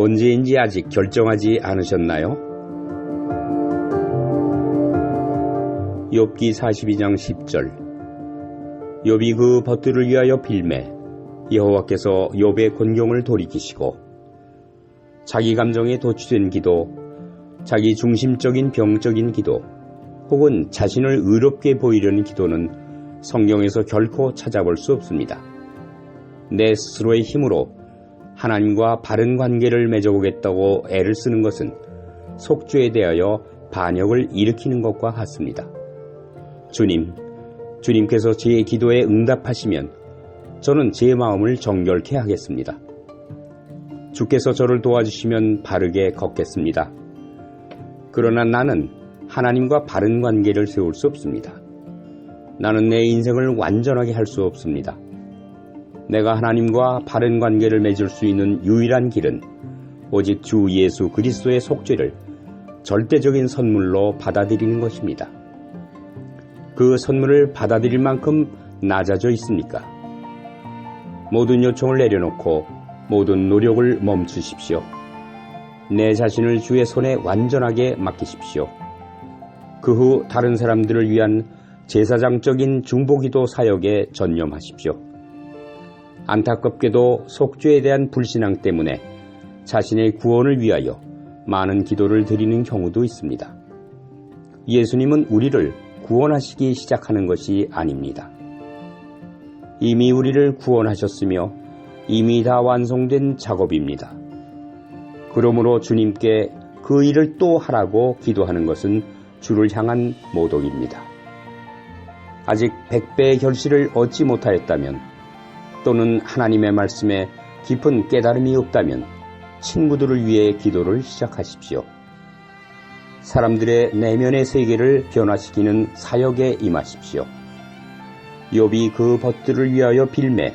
언제인지 아직 결정하지 않으셨나요? 욥기 42장 10절 욥이 그 벗들을 위하여 빌매 여호와께서 욥의 곤경을 돌이키시고 자기 감정에 도취된 기도, 자기 중심적인 병적인 기도, 혹은 자신을 의롭게 보이려는 기도는 성경에서 결코 찾아볼 수 없습니다. 내 스스로의 힘으로 하나님과 바른 관계를 맺어보겠다고 애를 쓰는 것은 속죄에 대하여 반역을 일으키는 것과 같습니다. 주님, 주님께서 제 기도에 응답하시면 저는 제 마음을 정결케 하겠습니다. 주께서 저를 도와주시면 바르게 걷겠습니다. 그러나 나는 하나님과 바른 관계를 세울 수 없습니다. 나는 내 인생을 완전하게 할 수 없습니다. 내가 하나님과 바른 관계를 맺을 수 있는 유일한 길은 오직 주 예수 그리스도의 속죄를 절대적인 선물로 받아들이는 것입니다. 그 선물을 받아들일 만큼 낮아져 있습니까? 모든 요청을 내려놓고 모든 노력을 멈추십시오. 내 자신을 주의 손에 완전하게 맡기십시오. 그 후 다른 사람들을 위한 제사장적인 중보기도 사역에 전념하십시오. 안타깝게도 속죄에 대한 불신앙 때문에 자신의 구원을 위하여 많은 기도를 드리는 경우도 있습니다. 예수님은 우리를 구원하시기 시작하는 것이 아닙니다. 이미 우리를 구원하셨으며 이미 다 완성된 작업입니다. 그러므로 주님께 그 일을 또 하라고 기도하는 것은 주를 향한 모독입니다. 아직 백배의 결실을 얻지 못하였다면 또는 하나님의 말씀에 깊은 깨달음이 없다면 친구들을 위해 기도를 시작하십시오. 사람들의 내면의 세계를 변화시키는 사역에 임하십시오. 욥이 그 벗들을 위하여 빌매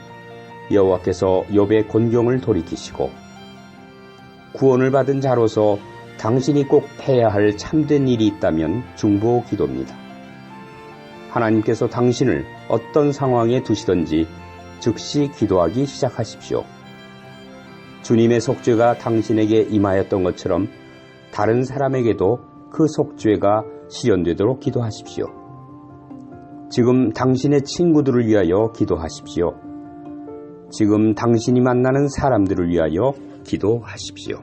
여호와께서 욥의 곤경을 돌이키시고 구원을 받은 자로서 당신이 꼭 해야 할 참된 일이 있다면 중보 기도입니다. 하나님께서 당신을 어떤 상황에 두시든지 즉시 기도하기 시작하십시오. 주님의 속죄가 당신에게 임하였던 것처럼 다른 사람에게도 그 속죄가 실현되도록 기도하십시오. 지금 당신의 친구들을 위하여 기도하십시오. 지금 당신이 만나는 사람들을 위하여 기도하십시오.